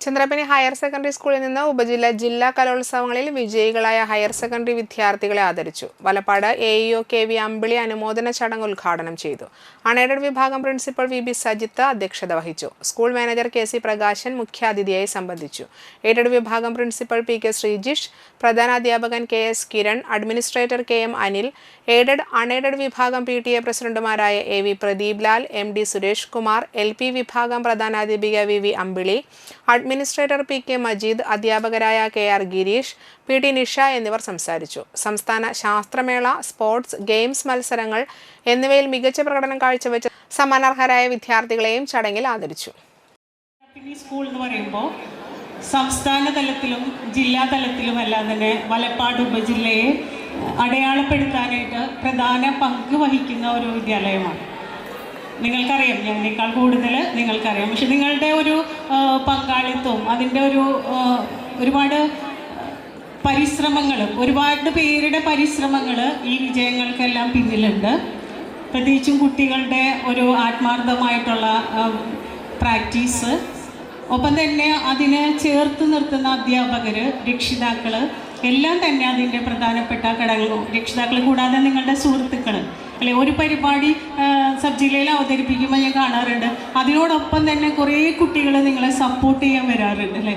ചന്ദ്രപ്പനി higher secondary സ്കൂളിൽ നിന്ന് ഉപജില്ല ജില്ലാ കലോത്സവങ്ങളിൽ വിജയികളായ ഹയർ സെക്കൻഡറി വിദ്യാർത്ഥികളെ ആദരിച്ചു. Valappad A E O K V Ambili അനുമോദന ചടങ്ങ് ഉദ്ഘാടനം ചെയ്തു. അൺഎയ്ഡഡ് വിഭാഗം പ്രിൻസിപ്പൽ വി ബി സജിത്ത് അധ്യക്ഷത വഹിച്ചു. School manager K C Prakashan മുഖ്യാതിഥിയായി സംബന്ധിച്ചു. എയ്ഡഡ് വിഭാഗം principal P K Sreejish പ്രധാനാധ്യാപകൻ K S Kiran administrator K M Anil aided unaided വിഭാഗം പി ടി എ പ്രസിഡന്റുമാരായ A V Pradeep Lal M D Suresh Kumar L P വിഭാഗം പ്രധാനാധ്യാപിക V V Ambili administrator P K Majeed അധ്യാപകരായ K R Girish P T Nisha എന്നിവർ സംസാരിച്ചു. സംസ്ഥാന ശാസ്ത്രമേള sports games മത്സരങ്ങൾ എന്നിവയിൽ മികച്ച പ്രകടനം കാഴ്ചവെച്ച സമ്മാനാർഹരായ വിദ്യാർത്ഥികളെയും ചടങ്ങിൽ ആദരിച്ചു. സ്കൂൾ എന്ന് പറയുമ്പോൾ സംസ്ഥാന തലത്തിലും ജില്ലാ തലത്തിലും അല്ലാതെ തന്നെ വലപ്പാട് ഉപജില്ലയെ അടയാളപ്പെടുത്താനായിട്ട് പ്രധാന പങ്ക് വഹിക്കുന്ന ഒരു വിദ്യാലയമാണ്. നിങ്ങൾക്കറിയാം ഞങ്ങളെക്കാൾ കൂടുതൽ നിങ്ങൾക്കറിയാം. പക്ഷെ നിങ്ങളുടെ ഒരു പങ്കാളിത്തവും അതിന്റെ ഒരു ഒരുപാട് പരിശ്രമങ്ങൾ ഒരുപാട് പേരുടെ പരിശ്രമങ്ങൾ ഈ വിജയങ്ങൾക്കെല്ലാം പിന്നിലുണ്ട്. പ്രത്യേകിച്ചും കുട്ടികളുടെ ഒരു ആത്മാർത്ഥമായിട്ടുള്ള പ്രാക്ടീസ്. ഒപ്പം തന്നെ അതിനെ ചേർത്ത് നിർത്തുന്ന അധ്യാപകർ രക്ഷിതാക്കൾ എല്ലാം തന്നെ അതിന്റെ പ്രധാനപ്പെട്ട ഘടകങ്ങൾ രക്ഷിതാക്കൾ കൂടാതെ നിങ്ങളുടെ സുഹൃത്തുക്കൾ അല്ലെ ഒരു പരിപാടി സബ് ജില്ലയിൽ അവതരിപ്പിക്കുമ്പോൾ ഞാൻ കാണാറുണ്ട്. അതിനോടൊപ്പം തന്നെ കുറേ കുട്ടികൾ നിങ്ങളെ സപ്പോർട്ട് ചെയ്യാൻ വരാറുണ്ട് അല്ലേ?